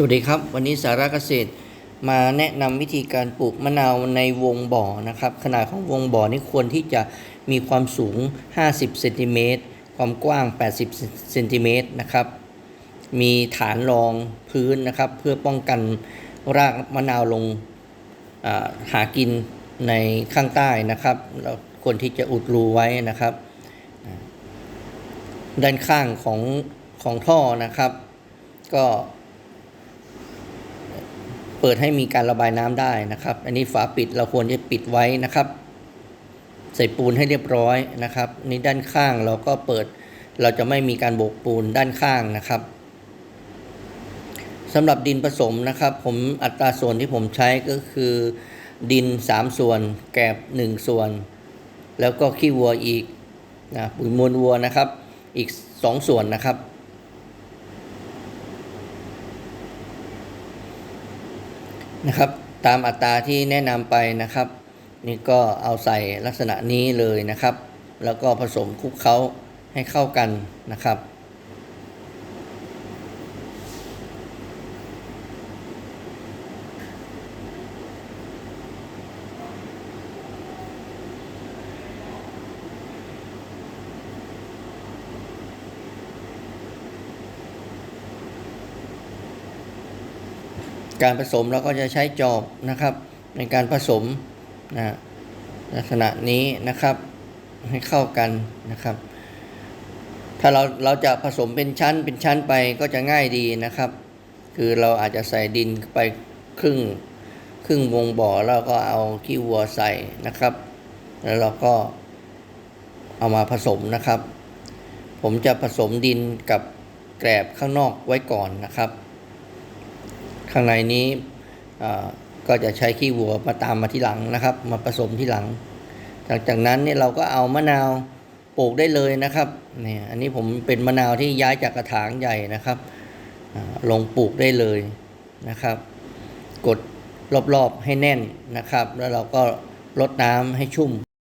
สวัสดีครับ วันนี้สาระเกษตรมาแนะนำวิธีการปลูกมะนาวในวงบ่อนะครับ ขนาดของวงบ่อนี่ควรที่จะมีความสูง 50เซนติเมตรความกว้าง 80เซนติเมตรนะครับ มีฐานรองพื้นนะครับ เพื่อป้องกันรากมะนาวลงหากินในข้างใต้นะครับ เราควรที่จะอุดรูไว้นะครับ ด้านข้างของของท่อนะครับ ก็ เปิดให้มีการระบายน้ำได้นะครับ อันนี้ฝาปิดเราควรจะปิดไว้นะครับ ใส่ปูนให้เรียบร้อยนะครับนี่ด้านข้างเราก็เปิด เราจะไม่มีการโบกปูนด้านข้างนะครับสำหรับดินผสมนะครับ ผมอัตราส่วนที่ผมใช้ก็คือ ดิน 3 ส่วน แกบ 1 ส่วน แล้วก็ขี้วัวอีกนะปุ๋ยมูลวัวนะครับ อีก 2 ส่วนนะครับ นะครับ ตามอัตราที่แนะนำไปนะครับ นี่ก็เอาใส่ลักษณะนี้เลยนะครับ แล้วก็ผสมคลุกเคล้าให้เข้ากันนะครับ การผสมเราก็จะใช้จอบนะครับ ในการผสมนะลักษณะนี้นะครับให้เข้ากันนะครับ ถ้าเราเราจะผสมเป็นชั้นเป็นชั้นไปก็จะง่ายดีนะครับ คือเราอาจจะใส่ดินไปครึ่งครึ่งวงบ่อแล้วก็เอาขี้วัวใส่นะครับ แล้วเราก็เอามาผสมนะครับ ผมจะผสมดินกับแกลบข้างนอกไว้ก่อนนะครับ ข้างในนี้ก็จะใช้ขี้วัวมาตามมาที่หลังนะครับ มาผสมที่หลังหลังจากนั้นเนี่ยเราก็เอามะนาวปลูกได้เลยนะครับเนี่ยอันนี้ผมเป็นมะนาวที่ย้ายจากกระถางใหญ่นะครับลงปลูกได้เลยนะครับ กดรอบๆให้แน่นนะครับ แล้วเราก็ลดน้ำให้ชุ่ม